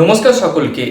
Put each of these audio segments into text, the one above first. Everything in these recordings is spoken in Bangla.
নমস্কার সকলকে।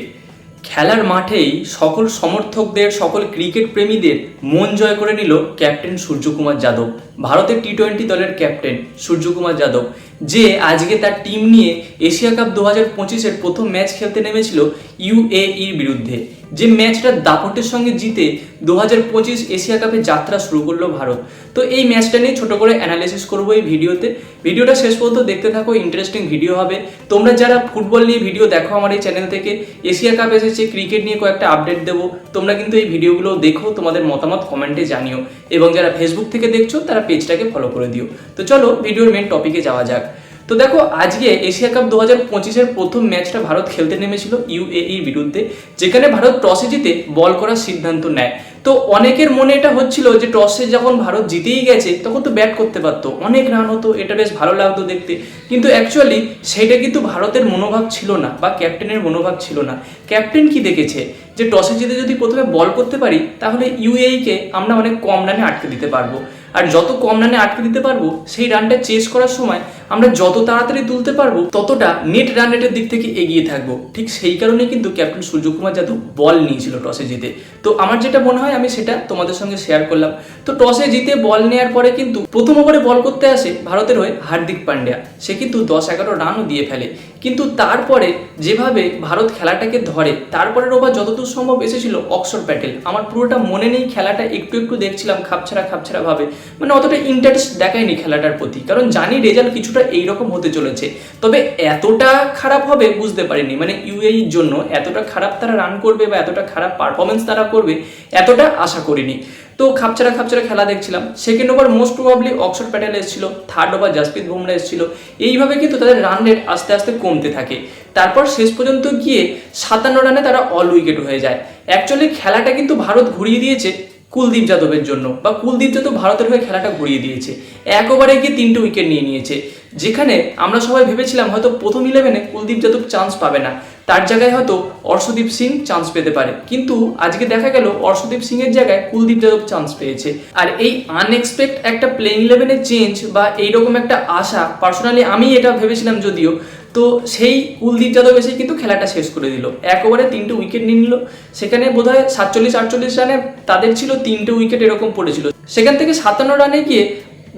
খেলার মাঠেই সকল সমর্থকদের, সকল ক্রিকেট প্রেমীদের মন জয় করে নিল ক্যাপ্টেন সূর্যকুমার যাদব, ভারতের টি টোয়েন্টি দলের ক্যাপ্টেন সূর্যকুমার যাদব, যে আজকে তার টিম নিয়ে এশিয়া কাপ দু হাজার পঁচিশের প্রথম ম্যাচ খেলতে নেমেছিল ইউএইর বিরুদ্ধে। যে ম্যাচটা দাপটের সঙ্গে জিতে দু হাজার পঁচিশ এশিয়া কাপে যাত্রা শুরু করল ভারত। তো এই ম্যাচটা নিয়ে ছোটো করে অ্যানালিসিস করব এই ভিডিওতে। ভিডিওটা শেষ পর্যন্ত দেখতে থাকো ইন্টারেস্টিং ভিডিও হবে। তোমরা যারা ফুটবল নিয়ে ভিডিও দেখো আমার এই চ্যানেল থেকে, এশিয়া কাপ এসেছে ক্রিকেট নিয়ে কয়েকটা আপডেট দেবো। তোমরা কিন্তু এই ভিডিওগুলো দেখো, তোমাদের মতামত কমেন্টে জানিও। এবং যারা ফেসবুক থেকে দেখছ, তারা পেজটাকে ফলো করে দিও। তো চলো ভিডিওর মেন টপিকে যাওয়া যাক। তো দেখো, আজকে এশিয়া কাপ দু হাজার পঁচিশের প্রথম ম্যাচটা ভারত খেলতে নেমেছিল ইউএইর বিরুদ্ধে, যেখানে ভারত টসে জিতে বল করার সিদ্ধান্ত নেয়। তো অনেকের মনে এটা হচ্ছিল যে টসে যখন ভারত জিতেই গেছে, তখন তো ব্যাট করতে পারতো। অনেক রান হতো, এটা বেশ ভালো লাগতো দেখতে। কিন্তু অ্যাকচুয়ালি সেটা কিন্তু ভারতের মনোভাব ছিল না, বা ক্যাপ্টেনের মনোভাব ছিল না। ক্যাপ্টেন কি দেখেছে? যে টসে জিতে যদি প্রথমে বল করতে পারি, তাহলে ইউএইকে আমরা অনেক কম রানে আটকে দিতে পারব। আর যত কম রানে আটকে দিতে পারব, সেই রানটা চেস করার সময় আমরা যত তাড়াতাড়ি তুলতে পারব, ততটা নেট রান রেটের দিক থেকে এগিয়ে থাকব। ঠিক সেই কারণে কিন্তু ক্যাপ্টেন সূর্যকুমার যাদব বল নিয়েছিল টসে জিতে। তো আমার যেটা মনে হয়, আমি সেটা তোমাদের সঙ্গে শেয়ার করলাম। তো টসে জিতে বল নেওয়ার পরে কিন্তু প্রথম ওভারে বল করতে আসে ভারতের হয়ে হার্দিক পান্ডিয়া। সে কিন্তু দশ এগারো রানও দিয়ে ফেলে। কিন্তু তারপরে যেভাবে ভারত খেলাটাকে ধরে, তারপরের ওভার যতদূর সম্ভব এসেছিল অক্সর প্যাটেল। আমার পুরোটা মনে নেই খেলাটা, একটু একটু দেখছিলাম খাপছাড়া খাপছাড়া ভাবে। মানে অতটা ইন্টারেস্ট দেখায়নি খেলাটার প্রতি। কারণ জানি রেজাল্ট কিছুটা এইরকম হতে চলেছে। তবে এতটা খারাপ হবে বুঝতে পারিনি। মানে ইউএইর জন্য এতটা খারাপ তারা রান করবে বা এতটা খারাপ পারফরমেন্স তারা করবে, এতটা আশা করিনি। তো খাপছাড়া খাপছাড়া খেলা দেখছিলাম। Second over most probably Axar Patel এসেছিল থার্ড ওভার জাসপ্রীত বুমরা এসেছিল। এইভাবে কিন্তু তাদের রান রেট আস্তে আস্তে কমতে থাকে। তারপর শেষ পর্যন্ত গিয়ে সাতান্ন রানে তারা অল উইকেট হয়ে যায়। অ্যাকচুয়ালি খেলাটা কিন্তু ভারত ঘুরিয়ে দিয়েছে কুলদীপ যাদবের জন্য, বা কুলদীপ যাদব ভারতের হয়ে খেলাটা ঘুরিয়ে দিয়েছে। এক ওভারে গিয়ে তিনটে উইকেট নিয়ে নিয়েছে। যেখানে আমরা সবাই ভেবেছিলাম হয়তো প্রথম ইলেভেনে কুলদীপ যাদব চান্স পাবে না। তার জায়গায় হয়তো অর্শদীপ সিং চান্স পেতে পারে। কিন্তু আজকে দেখা গেল অর্শদীপ সিং এর জায়গায় কুলদীপ যাদব চান্স পেয়েছে। আর এই আনএক্সপেক্ট একটা প্লেইং ইলেভেনের চেঞ্জ বা এইরকম একটা আশা পার্সোনালি আমি এটা ভেবেছিলাম যদিও, তো সেই কুলদীপ যাদব এসে কিন্তু খেলাটা শেষ করে দিল। এক ওভারে তিনটে উইকেট নিয়ে নিল। সেখানে বোধ হয় সাতচল্লিশ আটচল্লিশ রানে তাদের ছিল তিনটে উইকেট এরকম পড়েছিল। সেখান থেকে সাতান্ন রানে গিয়ে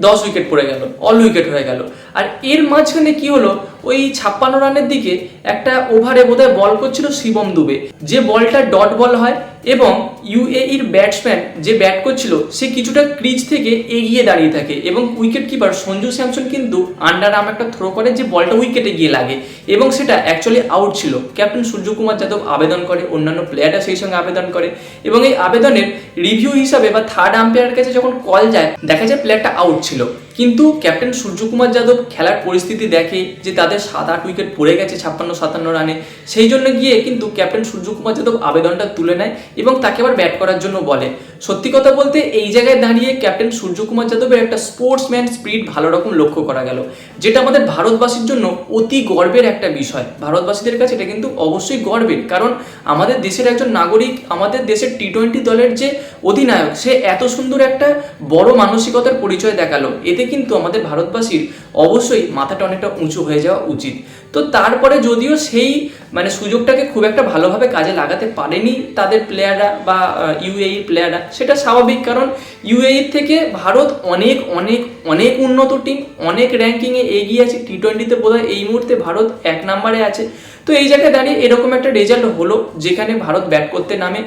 দশ উইকেট পড়ে গেল অল উইকেট হয়ে গেল। আর এর মাঝখানে কি হলো? ওই ছাপ্পান্ন রানের দিকে একটা ওভারে বোধহয় বল করছিল শিবম দুবে। যে বলটা ডট বল হয় এবং ইউএইর ব্যাটসম্যান যে ব্যাট করছিল, সে কিছুটা ক্রিজ থেকে এগিয়ে দাঁড়িয়ে থাকে এবং উইকেট কিপার সঞ্জু স্যামসন কিন্তু আন্ডার আর্ম একটা থ্রো করে যে বলটা উইকেটে গিয়ে লাগে এবং সেটা অ্যাকচুয়ালি আউট ছিল। ক্যাপ্টেন সূর্যকুমার যাদব আবেদন করে, অন্যান্য প্লেয়াররা সেই সঙ্গে আবেদন করে এবং এই আবেদনের রিভিউ হিসাবে বা থার্ড আম্পায়ারের কাছে যখন কল যায়, দেখা যায় প্লেয়ারটা আউট ছিল। কিন্তু ক্যাপ্টেন সূর্যকুমার যাদব খেলার পরিস্থিতি দেখে যে তাদের সাত আট উইকেট পড়ে গেছে ছাপ্পান্ন সাতান্ন রানে, সেই জন্য গিয়ে কিন্তু ক্যাপ্টেন সূর্যকুমার যাদব আবেদনটা তুলে নেয় এবং তাকে আবার ব্যাট করার জন্য বলে। সত্যি কথা বলতে, এই জায়গায় দাঁড়িয়ে ক্যাপ্টেন সূর্যকুমার যাদবের একটা স্পোর্টসম্যান স্পিরিট ভালো রকম লক্ষ্য করা গেল। যেটা আমাদের ভারতবাসীর জন্য অতি গর্বের একটা বিষয়। ভারতবাসীদের কাছে এটা কিন্তু অবশ্যই গর্বের, কারণ আমাদের দেশের একজন নাগরিক, আমাদের দেশের টি টোয়েন্টি দলের যে অধিনায়ক, সে এত সুন্দর একটা বড় মানসিকতার পরিচয় দেখাল। এতে কিন্তু আমাদের ভারতবাসীর অবশ্যই মাথাটা অনেকটা উঁচু হয়ে যাওয়া উচিত। তো তারপরে যদিও সেই মানে সুযোগটাকে খুব একটা ভালোভাবে কাজে লাগাতে পারেনি তাদের প্লেয়াররা বা ইউএই প্লেয়াররা সেটা স্বাভাবিক, কারণ ইউএই থেকে ভারত অনেক অনেক অনেক উন্নত টিম অনেক র্যাঙ্কিংয়ে এগিয়ে আছে টি টোয়েন্টিতে বোধহয় এই মুহূর্তে ভারত এক নম্বরে আছে। তো এই জায়গায় দাঁড়িয়ে এরকম একটা রেজাল্ট হলো, যেখানে ভারত ব্যাট করতে নামে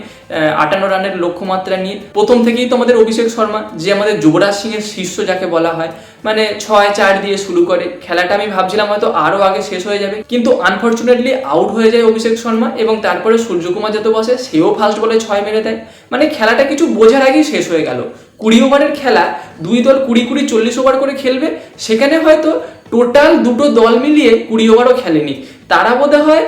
আটান্ন রানের লক্ষ্যমাত্রা নিয়ে। প্রথম থেকেই তো আমাদের অভিষেক শর্মা, যে আমাদের যুবরাজ সিং এর শীর্ষ যাকে বলা হয় মানে ছয়, চার দিয়ে শুরু করে। খেলাটা আমি ভাবছিলাম হয়তো আরও আগে শেষ হয়ে যাবে, কিন্তু আনফর্চুনেটলি আউট হয়ে যায় অভিষেক শর্মা এবং তারপরে সূর্যকুমার যাদব বসে সেও ফার্স্ট বলে ছয় মেরে দেয়। মানে খেলাটা কিছু বোঝার আগেই শেষ হয়ে গেল। কুড়ি ওভারের খেলা, দুই দল কুড়ি কুড়ি চল্লিশ ওভার করে খেলবে, সেখানে হয়তো টোটাল দুটো দল মিলিয়ে কুড়ি ওভারও খেলেনি। তারা বোধ হয়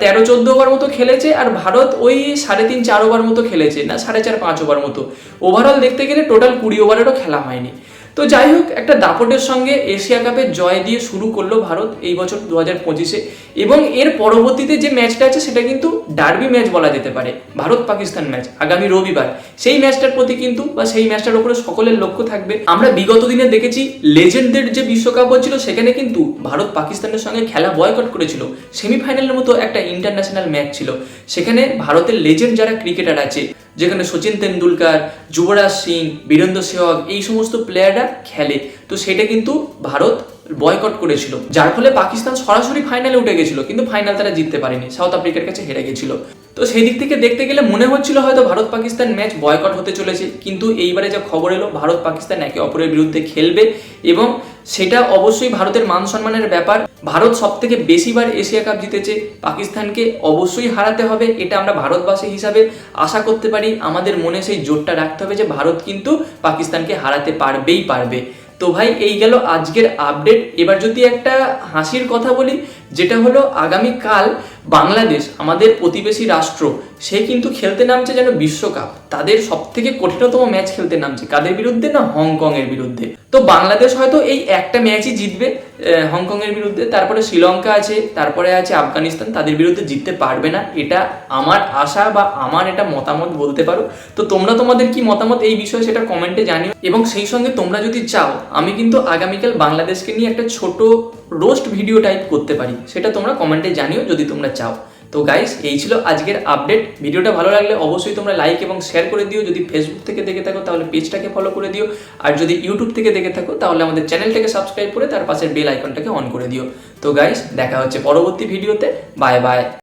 তেরো, চোদ্দ ওভার মতো খেলেছে আর ভারত ওই সাড়ে তিন, চার ওভার মতো খেলেছে না সাড়ে চার, পাঁচ ওভার মতো। ওভারঅল দেখতে গেলে টোটাল কুড়ি ওভারেরও খেলা হয়নি। তো যাই হোক একটা দাপটের সঙ্গে এশিয়া কাপের জয় দিয়ে শুরু করল ভারত এই বছর দু হাজার পঁচিশে। এবং এর পরবর্তীতে যে ম্যাচটা আছে, সেটা কিন্তু ডার্বি ম্যাচ বলা যেতে পারে ভারত পাকিস্তান ম্যাচ, আগামী রবিবার। সেই ম্যাচটার প্রতি কিন্তু বা সেই ম্যাচটার উপরে সকলের লক্ষ্য থাকবে। আমরা বিগত দিনে দেখেছি, লেজেন্ডদের যে বিশ্বকাপ হচ্ছিল, সেখানে কিন্তু ভারত পাকিস্তানের সঙ্গে খেলা বয়কট করেছিল। সেমিফাইনালের মতো একটা ইন্টারন্যাশনাল ম্যাচ ছিল। সেখানে ভারতের লেজেন্ড যারা ক্রিকেটার আছে যেখানে সচিন তেন্ডুলকার, যুবরাজ সিং, বীরেন্দ্র সেহক এই সমস্ত প্লেয়াররা খেলে। তো সেটা কিন্তু ভারত বয়কট করেছিল। যার ফলে পাকিস্তান সরাসরি ফাইনালে উঠে গেছিল, কিন্তু ফাইনাল তারা জিততে পারেনি। সাউথ আফ্রিকার কাছে হেরে গেছিল। তো সেই দিক থেকে দেখতে গেলে মনে হচ্ছিল হয়তো ভারত পাকিস্তান ম্যাচ বয়কট হতে চলেছে, কিন্তু এইবারে যা খবর এলো ভারত পাকিস্তান একে অপরের বিরুদ্ধে খেলবে এবং সেটা অবশ্যই ভারতের মান সম্মানের ব্যাপার। ভারত সব থেকে বেশিবার এশিয়া কাপ জিতেছে। পাকিস্তানকে অবশ্যই হারাতে হবে, এটা আমরা ভারতবাসী হিসাবে আশা করতে পারি। আমাদের মনে সেই জোরটা রাখতে হবে যে, ভারত কিন্তু পাকিস্তানকে হারাতে পারবেই পারবে। তো ভাই, এই গেল আজকের আপডেট এবার যদি একটা হাসির কথা বলি, যেটা হলো আগামীকাল বাংলাদেশ, আমাদের প্রতিবেশী রাষ্ট্র সে কিন্তু খেলতে নামছে যেন বিশ্বকাপ। তাদের সব থেকে কঠিনতম ম্যাচ খেলতে নামছে। কাদের বিরুদ্ধে না হংকং এর বিরুদ্ধে? তো বাংলাদেশ হয়তো এই একটা ম্যাচই জিতবে হংকং এর বিরুদ্ধে। তারপরে শ্রীলঙ্কা আছে, তারপরে আছে আফগানিস্তান। তাদের বিরুদ্ধে জিততে পারবে না। এটা আমার আশা বা আমার এটা মতামত বলতে পারো। তো তোমরা তোমাদের কি মতামত এই বিষয়ে সেটা কমেন্টে জানিও। এবং সেই সঙ্গে তোমরা যদি চাও, আমি কিন্তু আগামীকাল বাংলাদেশকে নিয়ে একটা ছোট রোস্ট ভিডিও টাইপ করতে পারি। সেটা তোমরা কমেন্টে জানিও যদি তোমরা চাও। তো গাইস এই ছিল আজকের আপডেট ভিডিওটা ভালো লাগলে অবশ্যই তোমরা লাইক এবং শেয়ার করে দিও। যদি ফেসবুক থেকে দেখে থাকো, তাহলে পেজটাকে ফলো করে দিও। আর যদি ইউটিউব থেকে দেখে থাকো, তাহলে আমাদের চ্যানেলটাকে সাবস্ক্রাইব করে তার পাশের বেল আইকনটাকে অন করে দিও। তো গাইস দেখা হচ্ছে পরবর্তী ভিডিওতে বাই বাই